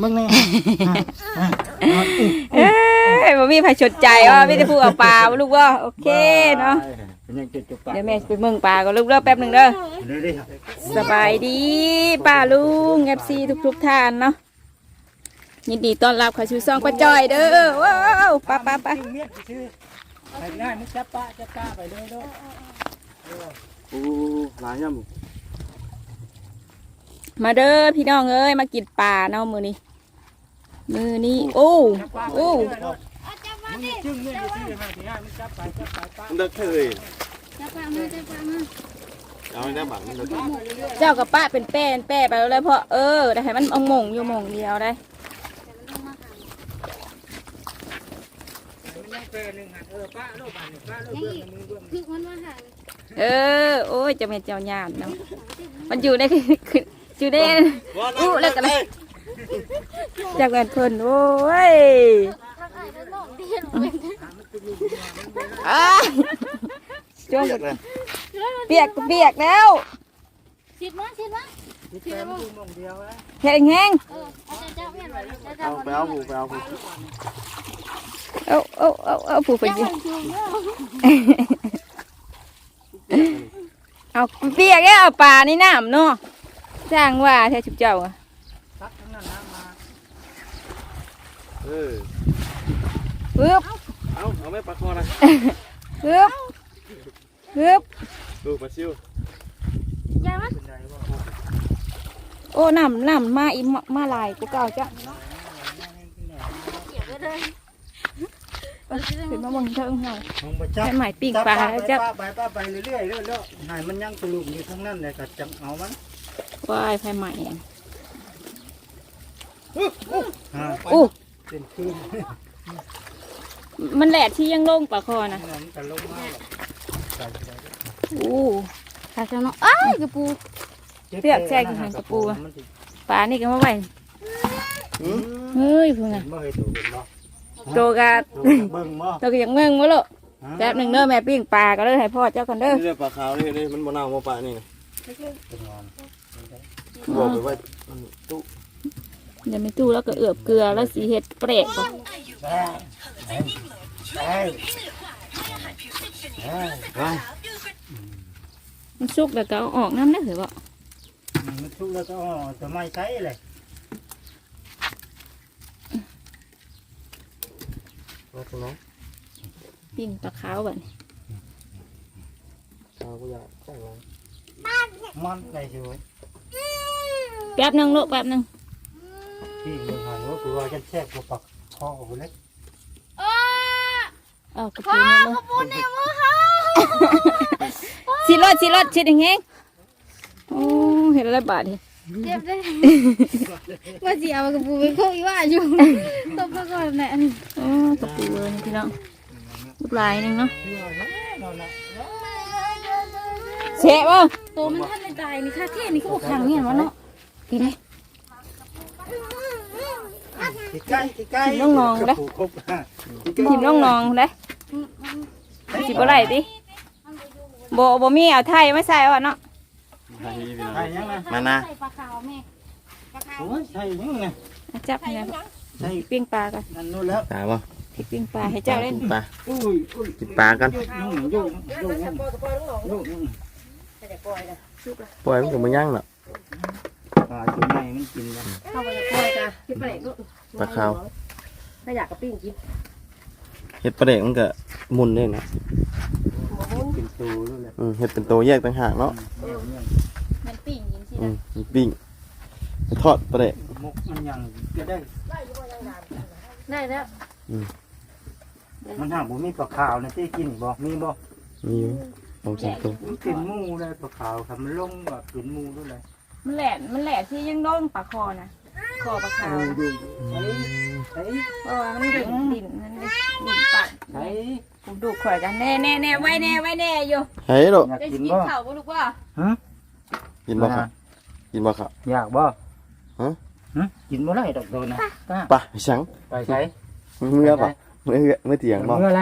มึงแน่อะอะนอนอึ๊บเอ้ยบ่มีใครสนใจว่ามีแต่ผู้เอาปลาบ่ลูกว่าโอเคเนาะเป็นยังจะจบปาเดี๋ยวแม่ไปเมืองปลาก็ลูกเด้อแป๊บหนึงเด้อเดี๋ยวด้ครับสบายดีป้าลุง FC ทุกๆท่านเนาะยินดีต้อนรับเข้าสู่ซองป้าจอยเด้อว้าวไป้าป้าป้าเมียดชื่อไปง่ามึงจับปะจับปะไปเลยด้วยโอ้หลายย่มาเด้อพี่น้องเอ้ยมากินปลาเนาะมื้อนี้ มื้อนี้โอ้โอ้มึงจึงเมียดชื่อให้ง่ายมึงจับไปจับไปปะำมันเด็กเคยจับปลามาจับปลามาเอาในหน้าบังมันเด็กเจ้ากับป้าเป็นแป้นแป้ไปแล้วเลยเพราะเออได้ให้มันเอาหม่งอยู่หม่งเดียวได้มันยังเป็นหนึ่งหันเออปะโลกบานนี่ปะโลกเบื้องมึงเบื้องคือมันมาหางเออโอ้ยเจะเป็นเจ้าญาติเนาะมันอยู่ในอยู่ในอู้แล้วกันเลย จากแวนเพิ่นโอ้ยทักไอ้แล้วน้องเดียนเป็นอ้าช่วงเปียกเปียกแล้วชิดมาชิดมาที่แกมึงมองเดียวนะเฮ็ดแห้งเออเอาเจ้าเมียนไว้เจ้าเอาไปเอาหูไปเอาหูๆเอาเอาเอาเอาผู้ไปยิงชูเนาะเอาเปียกแล้วเอาปลานี่น้ำเนาะสร้างว่าแท้ชุบเจ้าอะ ตักทั้งนั้นน้ำมา เออปึ๊บเอาเอาไม่ปลาคอนะปึ๊บปึ๊บดูปลาชิวยามันเป็นไรวะโอ้น้ำน้ำมาอีมามาหลายกูเก่าจ้ะเกี่ยวกันเลยขึ้นมาเบิ่งเทิงหน่อยมึงไปจับให้หมายปิ้งปลาแล้วจ้ะไปปะไปเรื่อยๆเรื่อยๆให้มันยังตลุมอยู่ข้างนั้นเลยก็จังเอามันว่ายไฟใหม่ฮะอู้ เป็นคืนมันแหลดที่ยังลงปลาคอนะมันจะลงมาใส่ไปอู้ขาดเนาะอ้ายกระปูเลือกแทรกอยู่ทางกระปูอะปลานี่ก็มาไว้เฮ้ยพวกน่ะเมื่อไหร่ตัวเป็นบ่โตกะตัวเบิ่งบ่โตก็ยังเมืองมาลูกแป๊บหนึ่งเด้อแม่ปิ้งปลาก็เลยให้พ่อเจ้ากันเด้อนี่เรียกปลาขาวนี่นี่มันบนเอามาปลานี่นะเป็นงอนบอกไปไว้ตู้ เดี๋ยวไม่ตู้แล้วก็เอือบเกลือแล้วสีเห็ดเปรกก่อนเอ้ยเอ้ยเอ้ยไปมันสุกแล้วก็เอาออกน้ำนะเหรอบ่มันทุกแล้วก็อ๋อจะไม่ใช้เลยมาตรงนั้นปิ้งปลาขาวแบบขาวกูอยากใช่ไหมมันได้ช่วยแป๊บหนึ่งลูกแป๊บหนึ่ง พี่มึงหันว่าคือว่าจะแทรกตัวปักคอกูเล็กอ้าเอากระปุกนี่เลยกระปูในมือเขาชิรถชิรถชิดอย่างเงี้ยโอ้เห็นอะไรบาดนี่เจ็บเลยว่าสิเอากระปูไปโคอีว่าอยู่ตบมาก่อนแหละนี่โอ้กระปุกเลยพี่น้องลูกลายหนึงเนาะเชื่อนะนอนนะเชะบ่ตัวมันท่านในตายนี่ค่าเท่นี่เขาบอกขังเนี่ยมันเนาะพี่ได้ติด ใกล้ติดใกล้น้องนองเด้อครบทีมน้องนองๆเลยสิบ่ไรติบ่บ่มีเอาไทยมาใส่ว่ะเนาะไปพี่น้องใช่ยังไงมานะใส่ปลาขาวแม่ปลาขาวโอ้ยใช่ยังไงเอาจับให้นะใช่ปิ้งปลากันนั่นนู่นแล้วตายป่ะปิ้งปลาให้เจ้าเล่นปลาอุ้ยอุ้ยกินปลากันยุ่งยุ่งยุ่งยุ่งยุ่งปล่อยมันก็มาย่างเนาะปลาตัวใหญ่มันกินแล้วเข้าไปปล่อยจ้ะคิดไปลูก ปลาขาว ถ้าอยากก็ปิ้งกินเห็ดปลาเด็กมันก็หมุนเลยนะกินตูด้วยแหละอืมเห็ดเป็นตัวแยกต่างหากเนาะมันปิ้งกินสิอืมมันปิ้งทอดปลาเด็กมุกมันยังจะได้ ได้แล้วมันหาบุมีปลาขาวนะที่กินบ่มีบ่มีอยู่สองสามตัวมันเป็นหมูเลยปลาขาวครับมันลงแบบเป็นหมูด้วยเลยมันแหลนมันแหลนที่ยังโดนปลาคอนะ คอปลาขาวดูดูไอ้ไอ้เพราะว่ามันดิ่นดิ่นมันดิ่นปัดไอ้กูดูข่อยกันแน่แน่แน่ไว้แน่ไว้แน่อยู่เฮ้ยลูกอยากได้กินกินบ่ ข้าวบ่ลูกว่าฮะกินบ่ครับกินบ่ครับ อยากบ่ฮะ ฮะกินบ่ได้ดอกโดนนะกล้าไปสังไปใช้เมื่อป่ะเมื่อเมื่อเถียงบ่เมื่อไร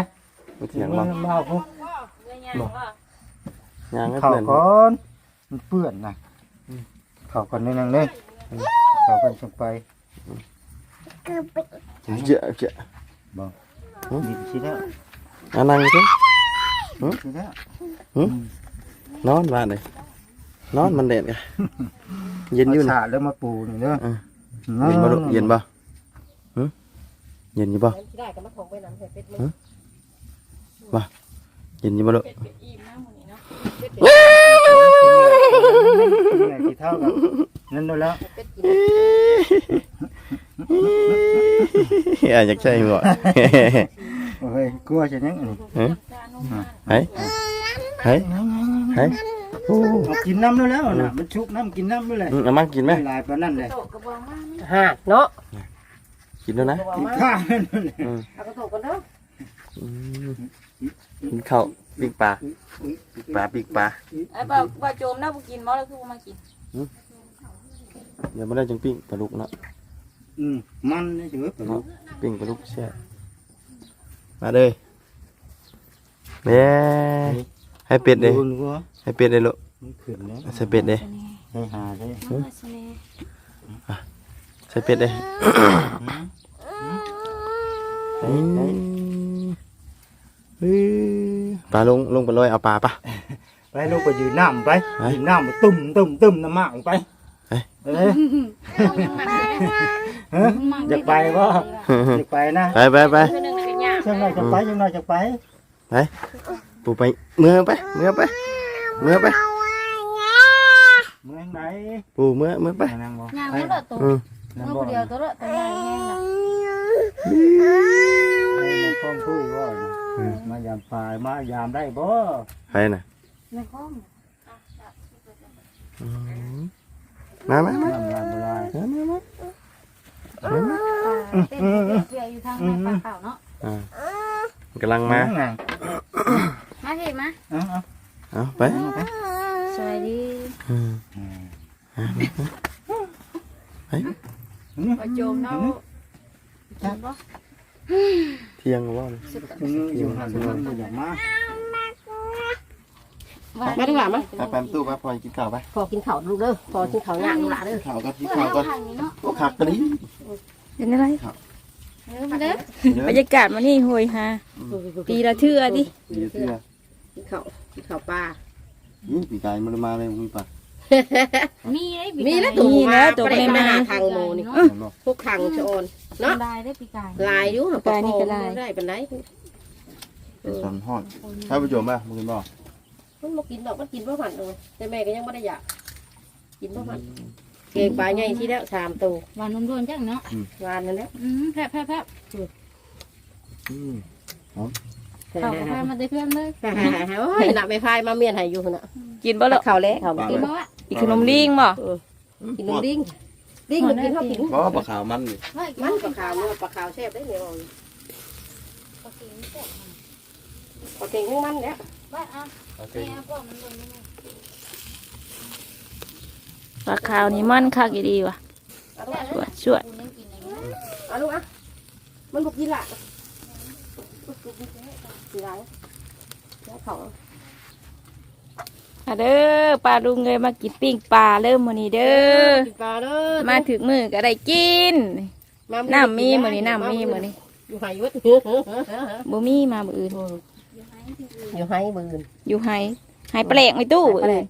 เมื่อเถียงเมื่บ่อเมาพุเมื่อยางว่าย่างให้เข่าเพื่อนก่อนมันเปื้อนนะเข่าก่อนนิดนึงเลย เข่าก่อนจังไปเยอะเยอะดิสิแล้วอะนั่งสิสิแล้วนอนบ้านเลยนอนมันแดดกันเย็นอยู่มานะสาดแล้วมาปูนี่เด้อเออเย็นบ่ลูกเย็นบ่หึเย็นอยู่บ่ได้ก็มาถ กเนี่ยสิเท่ากับนั่นนู่นแล้วเป็ดกินอะอยากใช่บ่โอ้ยกลัวจะยังอันนี้เฮ้ยเฮ้ยเฮ้ยเฮ้ยโอ้เอากินน้ำนู่นแล้วน่ะมันชุกน้ำกินน้ำนู่นเลยอืมเอามากินไหมลายปานนั่นเลยฮะเนาะกินแล้วนะกินข้าวนั่นเลยอืมเอากระโถกันเนาะอืมกินข้าวปีกปลา ปีกปลาปีกปลาไอ้บ่าวบ่าวโจมนะบ่กินบ่แล้วคือบ่มากินเดี๋ยวมาได้จังปิ้งปลาลูกเนาะอืมมันนี่เฉยปะลูกปิ้งปลาลูกแช่บมาเลยเด้ให้เป็ดเลยดูกว่าให้เป็ดเลยลูกมันขึ้นแล้วใส่เป็ดเลยให้หาได้ใส่เป็ดเลยเฮ้ยเฮ้ยอืม ปลาลงลงไปลอยเอาปลาปะ ไปลูกไปยืนน้ำไปไป ยืนน้ำไปตุ่มตุ่มตุ่มน้ำหมากไปไปเอ้ยฮะอยากไปบ่อยากไปนะไปไปไปคือหนึงเป็นยากจังหน่อยจะไปจังหน่อยจะไปปูไปเมื่อไปเมื่อไปเมื่อไปเมืองไหนปูเมื่อเมื่อไปนั่งบ่ย่างไม่ละตัวอืมนั่งเมื่อบ่เดียวตัวละตัวใหญ่แห้งละให้มันคล่องคุยบ่ มายามปลายมายามได้บ่ไปน่ะในห้องมามามาน้ำลายบ่ลายมามามาเต้นเปียอยู่ทางในป่าเขาเนาะอ่ามันกำลังมาไงมาเห็นไหมเอาเอาเอาไปสวัสดีอืมบ่าวโจมเนาะ เที่ยงว่าอยู่ห่างกันบ่อยากมามาดีกว่ามั้ยไปไปตู้ไปพอกินข้าวไปพอกินข้าวลูกเด้อพอกินข้าวย่างลูกหลานเด้อข้าวก็กินข้าวก็ทางนี้เนาะโอ้ขักกะดิเป็นอะไรเออมาเด้อบรรยากาศมันนี่โหยฮาปีละเทื่อดิดีเสื้อกินข้าวกินข้าวปลาอืมปีกายมันมาเลยมึงปะ มีได้มีแล้วตัวมาตัวไปมาทางโมนี่เห็นบ่พวกทางชอน เนาะ ได้ได้ปีกายลายอยู่ได้เป็นไรเป็นสันฮอดถ้าผู้ชมป่ะมึงกินบ่มันมากินดอกมันกินเพราะมันเลยแต่แม่ก็ยังไม่ได้อยากกินเพราะมันเก่งปลาใหญ่ที่แล้วสามตัวหวานนุ่มๆจังเนาะงานนั่นแหละอืมแพะแพะแพะอืมเขาก็พามาได้เพื่อนเลยโอ้ยหนักไม่พายมาเมียนให้อยู่น่ะกินบ่ล่ะข้าวแล้วข้าวกิกินนบ่วะ อีกขนมลิงบ่กินนมดิ้งดิ้งมันกินข้าวกินเพราะว่าปลาขาวมันนี่ว่ากินมันปลาขาวเนื้อปลาขาวแซ่บได้เนี่ยปลาเก่งของมันเนี่ยว่าอะนี่เอาพวกมันลงนี่ปลาขาวนี่มันคักอีดีว่ะเอาลูกสวดสวดกูนั่งกินอย่างนี้เอาลูกอะมันบุกกินละกินไรแล้วเขา อะเด้อปลาลุงเลยมากินปิ้งปลาเริ่มมื้อนี้เด้อกินปลาเด้อมาถึงมือก็ได้กินน้ำมีมื้อนี้น้ำมีมื้อนี้อยู่ไหวัดบ่มีมามื้ออื่นอยู่ไหบืนอยู่ไห้ไห้แปลกไม่ตู้แปลก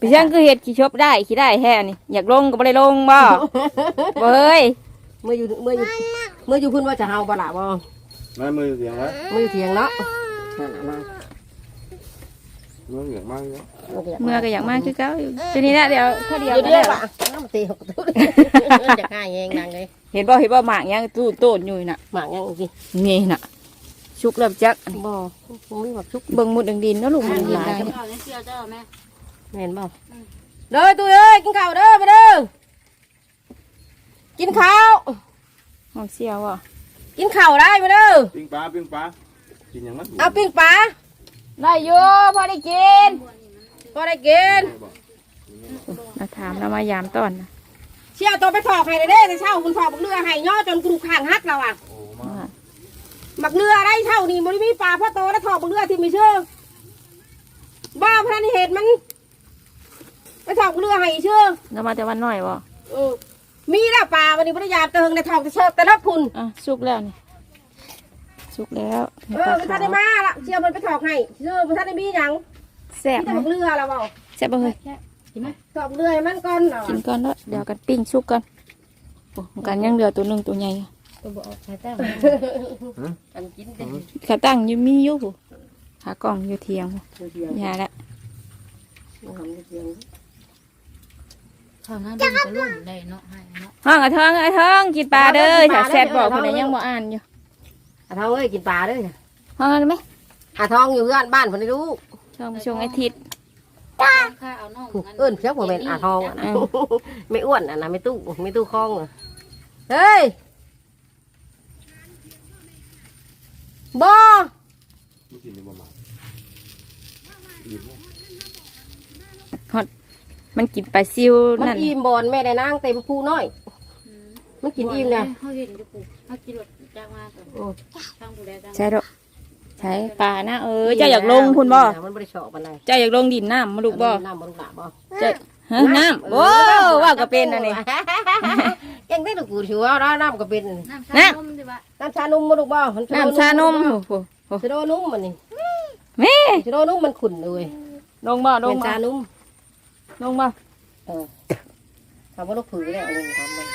พี่ช่างคือเฮ็ดขี้ชบได้ขี้ได้แท้นี่อยากลงก็บ่ได้ลงบ่บ่เฮ้ยเมื่ออยู่เมื่ออยู่เมื่ออยู่เพุ่นว่าจะเฮาบ่ล่ะบ่มามือเสียงไว้เมื่ออยู่เถียงเนาะ นั่นน่ะมามือเหลืองมากเลยเมื่อก็อยากมาคือเก่าอยู่ตัวนี้นะเดี๋ยวข้อเดียวเดี๋ยวก็เดี๋ได้ยวละว่ะน้ำตีหกตุ้จะฆ่าเองดังเลยเห็นบ่เห็นบ่หมากยังตู้โตนอยู่น่ะหมากยังกินนี่น่ะชุกเริ่มจักบ่คงมีแบบชุกเบิ่งมุดดังดินเนาะลูกมันดินได้ข้าวเนี่ยเชียวเจ้าแม่แม่นบ่เด้อตุ้ยเอ้ยกินข้าวเด้อมาเด้อกินข้าวหอมเสียวอะกินข้าวได้มาเด้อปิ้งปลาปิ้งปลากินอย่างนั้นเอาปิ้งปลา ได้อยู่พอได้กินพอได้กิน เราถามเรามายามต้อนนะเชี่ยวตัวไปถอกให้ได้เด้อแต่เช่าคุณถอกบักเรือให้ย่อจนกรุขางฮักเราอะโอ้มาว่าบักเรือได้เช่านี่มันมีปลาพ่อโตแล้วถอกบักเรือที่มีเชื่อบ้าพระนิเหตุมันไปถอกบักเรือให้เชื่อเรามาแต่วันน้อยบ่เออมีแล้วปลาวันนี้พระยามเติงในทองจะเชิดแต่ละคุณอะสุกแล้วนี่ สุกแล้วเออมันท่านได้มาละเชียวมันไปถอกให้เชื่อมันท่านได้มีหยังแซ่บที่ไหถมอกเรือแล้วเปล่าแซ่บบ่เฮ้ยถอกเรือให้มันก่อนเหรอกินก่อนแล้วเดี๋ยวกันปิ้งสุกก่อนโอ้กันยังเหลือตัวหนึงตัวใหญ่ตัวบอกใช้แต้มอันกินเด็ดขาตั้งยังมีอยู่ผู้หากล่องอยู่เทียงผู้เดียวอยาละทำเดียวข้าวหน้าดินก็ลุ่มได้เนาะให้เนาะห้องอะทองอะทองกินปลาเด้อถ้าแซ่บบอกคนไหนยังบ่อ่านอยู่ อาทองเอ้ยกินปลาด้วยห้องอะไรไหมอาทองอยู่เพื่อนบ้านคนนี้รู้ชมชงไอาทิตย์ ข้าเอาน้องเอิ้นเพียงผมเป็นอาทองอะนะไม่อ้วนอะนะไม่ตู้ไม่ตู้คล้องอะเฮ้ยบอมันกินปลาซิวมันนั่นอิ่มบอลแม่ได้นางเต็มภูน้อย มันกินอิ่มเลยเขาเห็นอยู่ปุ๊บเขากินรถ จ้างมาก่อนโอ้ช่างผู้ใดจ้างใช่ดอกใช่ปลานะเออเจ้าอยากลงคุณบ่มันบริชอบอะไรเจ้าอยากลงดินน้ำมาลูกบ่น้ำบ่ลูกหลาบ่เจ้าฮะน้ำโอ้ว่าก็เป็นอันนี้เก่งได้ลูกกูชัวร์น้ำก็เป็นน้ำชานุ่มดีวะน้ำชานมมาลูกบ่น้ำชานมโอ้โหชาโดนุ่มมันนี่แม่ชาโดนุ่มมันขุ่นเลยลงบ่ลเป็งนบ่ชานุ่มลงบ่เออทำว่าลูกผือเนี่ยอันนี้ทำมัน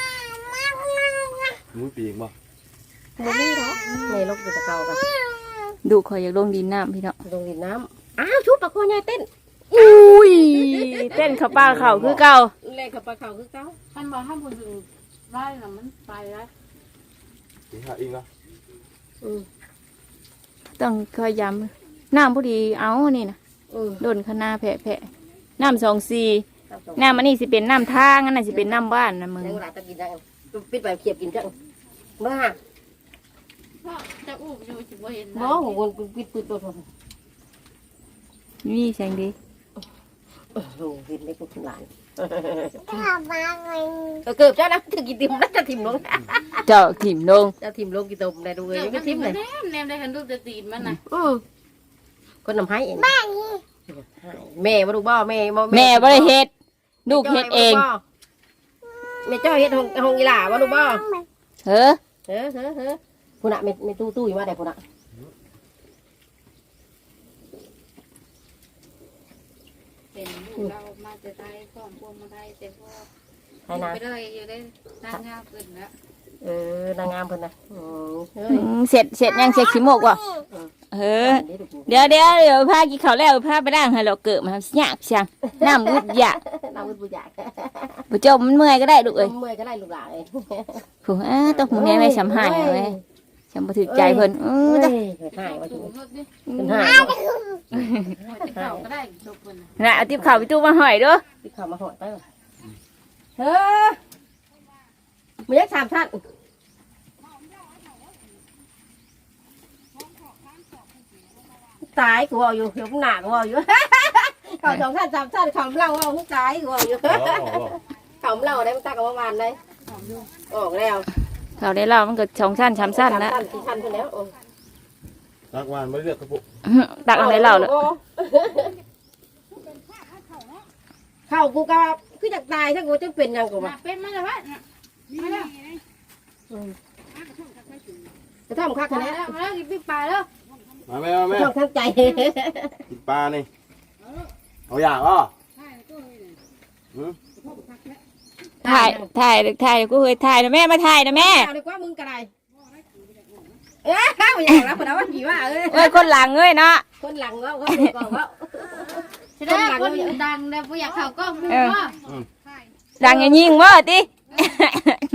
มือปีกบ่ บ่มีเนาะในลูกอยู่ตะเกากันดูข่อยอยากลงดินน้ำพี่น้องลงดินน้ำอ้าวชุบปลาโคใหญ่เต้นอุ้ยเต้นเขาป้าเขาคือเก่าเล่นกับปลาเขาคือเก้าท่านบอกห้ามคนถึงไร่น่ะมันไปแล้วกินข้าวอีกเนาะอืมต้องคอยย้ำน้ำพอดีเอานี่นะอืมโดนขนาแผะแผะน้ำสองสี่ครับผมน้ำอันนี้สิเป็นน้ำทางอันนั้นสิเป็นน้ำบ้านนะมึงในเวลาจะกินได้ปิดไปเขียบกินจังเมื่อฮะ พ่อจะอู้อยู่จิบ่เห็นมองของคนปิดปิดตัวผมนี่เสียงดีโอ้โหเห็นได้ก็ขึ้นหลานก็เกือบเจ้านะถึงกินติมแล้วจะทิมลงเจ้าถิ่มลงจะทิมลงกี่ตมได้ดูเลยเดี๋ยวก็มันทิมเลยแนมแนมได้คันรูปจะตีนมันน่ะอืมคนนำให้เองแม่มาดูบ่แม่แม่บ่ได้เฮ็ดลูกเฮ็ดเองแม่เจ้าเฮ็ดห้องห้องอีหล่ามาดูบ่เฮ้อเฮ้อเฮ้อเฮ้อ พุ่นน่ะแม่แม่ตู้ตู้อยู่มาได้พุ่นน่ะเป็นลูกเรามาแต่ไทยก่อนพวงมาไทยแต่พ่อให้นะไปเลยอยู่ได้นางงามขึ้นแล้วเออนางงามเพิ่นน่ะอืมเฮ้อืยมเสร็จเสร็จยังเสร็จขี้โมกว่ะเออ เดี๋ยวเดี๋ยวเดี๋ยวพากินข้าวแล้วพาไปด่างให้เราเกิดมาทำยากจังน้ำรุดยะน้ำมืดบุญอยากผู้เจ้ามันเมื่อยก็ได้ลูกเอ้ยเมื่อยก็ได้ลูกหลานเอ้ยผู้อ้าต้องผู้แม่ไม่สำหายเอาไว้ ฉันบ่ถึกใจเพิ่นเออเอ้จ้ะยเกิดหายว่าสูถูกงรถดิเป็นหายจะเข้าก็ได้ทุกคนน่ะน่ะเอาติ๊บข้าวไปตู้มาหอยเด้อที่เขามาหอดไปว่ะเฮ้อมันยักสามชั้นตายกูเอาอยู่เดี๋ยวมึงหนากูเอาอยู่ เขาสองชั้นสามชั้นเขาเล่าเอามึงตายกูเอาอยู่เขาเล่าได้มันตักเอาประมาณเลยออกแล้ว เขาได้เล่ามันก็สองชั้นสามชั้นแล้วสามสี่ชั้นไปแล้วโอ้รักวานไม่เลือกกระปุกตักเอะไรเล่าเลยเข้ากูก็คือจากตายถ้ากูจะเป็นยังกูมามาเป็นมาแล้ววะมาแล้วจะทำคักมาคะแนแล้วนมาแล้วกินปิ๊กปลาแล้วมาแม่มาแม่ชอบทั้งใจกินปลานี่เอาอยากอะ ถ่ายถ่ายถ่ายกูเคยถ่ายนะแม่มาถ่ายนะแม่เอาดีกว่ามึงกระไรเอ้ยข้าวอย่างแล้วคนเอาว่าผีว่าเอ้ยเอ้ยคนหลังเอ้ยเนาะคนหลังว่าเขาดูก่อนว่าจะได้คนดังแต่บ่อยากเข้ากล้องมูว่าดังอย่างยิงวะติ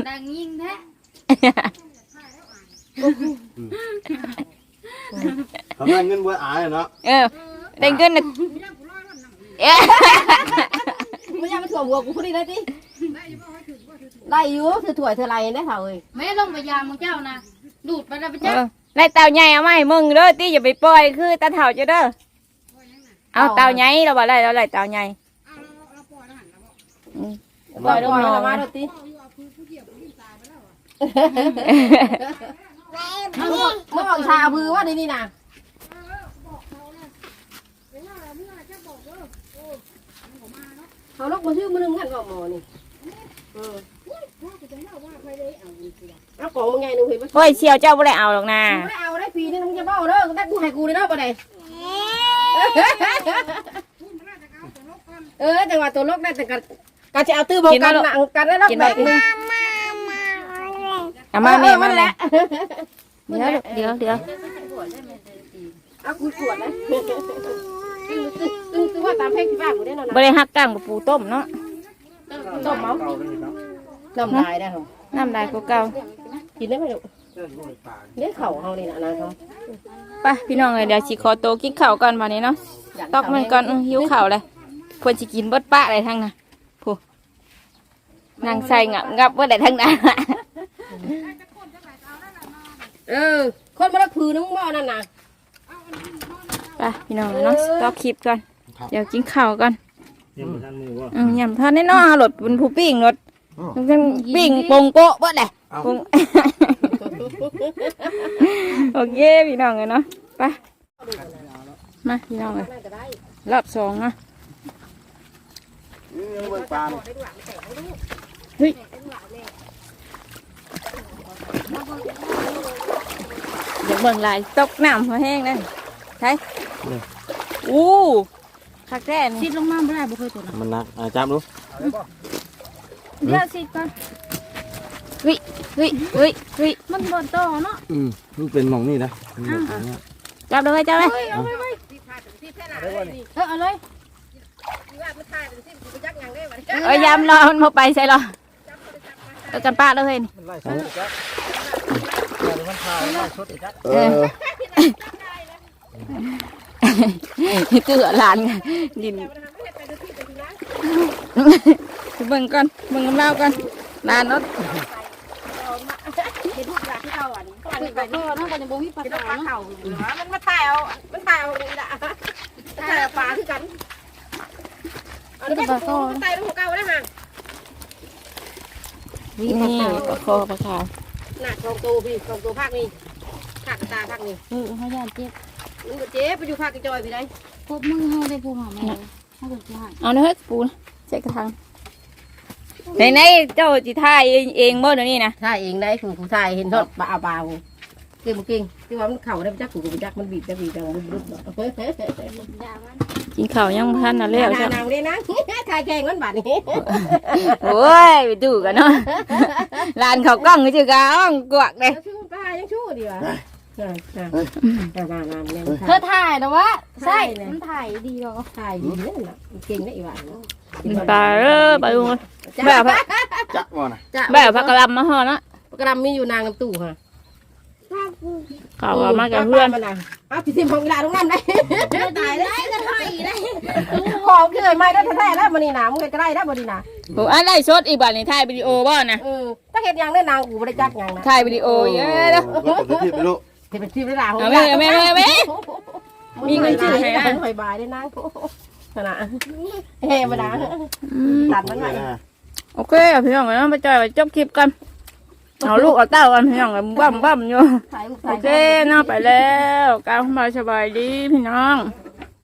ดังยิ่งแท้ทำได้เงินบัวอายเนาะเออได้เงินน่ะเอ๊ะ ไม่อยากมาถ่วงหัวกูคนนี้เลยดิได้อยู่เธอถ่วยเธอไรได้เท่าเอ้ยแม่ลงไปยามของเจ้านะดูดไปแล้วไปเอจ้าอไล่เต่าใหญ่เอามาให้มึงเด้อติอย่าไปปล่อยคือตาเถ่าจะเด้อเอาเต่าใหญ่เราบอกไล่เราไล่เต่าใหญ่อืมปล่อยลงปล่อยหนอละงมาดูติเมื่อบอกชาบือว่านี่นี่นะ เขาลกมาชื่อมือนึงกันก็หมอนี่เออเอาของมึงไงหนูเห็นไหมโอ้ยเชียวเจ้าบ่ได้เอาหรอกนะไม่เอาได้ปีนี่มึงจะเบ้าเด้อได้กูให้กูเลยเด้อบ่ได้เออแต่ว่าตัวลกได้แต่กันก็จะเอาตื้อบอกกันหนังกันได้ลอกแบบนึงเอามาแม่มาแหแม่ละเดี๋ยวเดี๋ยวเดี๋ยวเอากูสวดนะ ตึ้งตึ้งตึ้งว่าตามเพลงที่บ้านกูได้นอนบ่ได้ฮักกั้งกับปูต้มเนาะต้มเมาเก่าเลยเนาะน้ำลายได้หรอน้ำลายกว่าเก่ากินได้ไหมลูกเจ้าลูกป่าเลี้ยเข่าเฮานี่นะนะเขาไปพี่น้องเอ้ยเดี๋ยวสิขอโตวกินข้าวก่อนวันนี้เนาะตอกมันก่อนอื้อหิวข้าวเลยควรสิกินเบิดปะอะไรทั้งน่ะผู้นางใส่งับงับเบิดได้ทั้งนั้น เออคนมาละคือน้องหม้อนั่นน่ะ ไปพี่น้องเนาะตอกคลิปก่อนเดี๋ยวกินข้าวก่อนเนี่ยมันทันมือว่าอืมยำทอดแน่นอนรถบนผู้ปิ้งรถมันเป็นปิ้งโปงโกะเบิดเลยปง โอเคพี่น้องเลยเนาะไปมาพี่น้องเลยรอบสองเนาะเบิ่งปลาเฮ้ยเดี๋ยวเบิ่งลายตกน้ำพอแห้งนั่นใช่ อู้คักแท้ชินี่ดลงมาบ่ได้บ่เคยตัวนะมันหนักอ่าจับดูเดี๋ยวสิก่อนเฮ้ยเฮ้ยเฮ้ยเฮ้ยมันบ่ต่อเนาะอืมมันเป็นหมองนี่นะมันแบบนี้จับเลยจับเลยเออเอาเลยเอ้ยยำรอมันมาไปใส่รอเอากันป้าเลยนี่มันไล่ชดอีกแล้วเดี๋ยวมันพาไล่ชดอีกแล้ว เออเกลือหลานไงดินเบิ่งก่อนเบิ่งกำลาวก่อนหลานรถเห็นทุกอย่างที่เขาอะนี่ปิดไปก่อนเนาะก็จะบ่มีปัญเป็นหาปลาเนาะเข่ามันมาถ่ายเอามันถ่ายเอานี่ละถ่ายเอาปลาคือกันอันนี้ก็ถ่ายรูปเก่าได้ห่างนี่ปลาคอปลาขาวหนักกองตัวพี่กองตัวภาคนี้ภาคตาภาคนี้เออเฮาย่านเจ็บ มึงก็เจ๊ไปอยู่ภาคจอยไปได้พบมือเฮาได้ผู้หาแม่เฮาก็สิหาเอาเนื้อะปูนะใส่กระถางในในๆเจ้าจิท่ายเองเองบ่เดี๋ยวนี้นะถ่ายเองได้ผู้ผู้ถ่ายเห็นทอดปลาปลาเก่งบ่เก่งที่ว่ามันเข่าได้จักกูก็จักมันบีบจะบีบจังมันรุดยามันกินข้าวยังพันน่ะแล้วนาจ้ะนางเลยนะถ่ายแข่งมันบาดนี้โอ้ยไปดูกันเนาะหลานเขากล้องก็จือกล้องกวักเลยชูปลายังชูดีวะ นานนานนานเนี่ยเธอถ่ายนะวะใช่มันถ่ายดีดอกถ่ายดีเลยนะเก่งได้อีกว่าปลาเออปลาลุงแบบพักจับบ่นะแบบพักกระลำมาห่อเนาะกระดำมีอยู่นางน้ำตู้ค่ะข่าวว่ามากับเพื่อนมันนะอ้าวพี่ซิมของเวลาตรงนั้นได้ตายได้ก็ถ่ายได้ของเคยไม่ได้แท้ๆแล้วมันนี่นะมึงก็ได้แล้วมันนี่นะโอ้อันได้ชดอีกบัดนี่ถ่ายวิดีโอบ่นะเออถ้าเห็นยังได้นางกูไม่ได้จักยังนะถ่ายวิดีโอเยอะเด้อเดี๋ยวพี่ไปดู เห็นเป็นทีมได้ลาเอาแม่เอาแม่เอาแม่ มีเงินชื่อให้นะหอยบายได้นางขนาดเฮ้มาดังอืมตัดมันใหม่โอเคเอาพี่น้องเนาะไปจอยไปจบคลิปกันเอาลูกเอาเต้ากันพี่น้องกันบ้ามบ้ามอยู่ถ่ายรูปโอถ่ายเคเนาะไปแล้วกลางมาสบายดีพี่น้องเ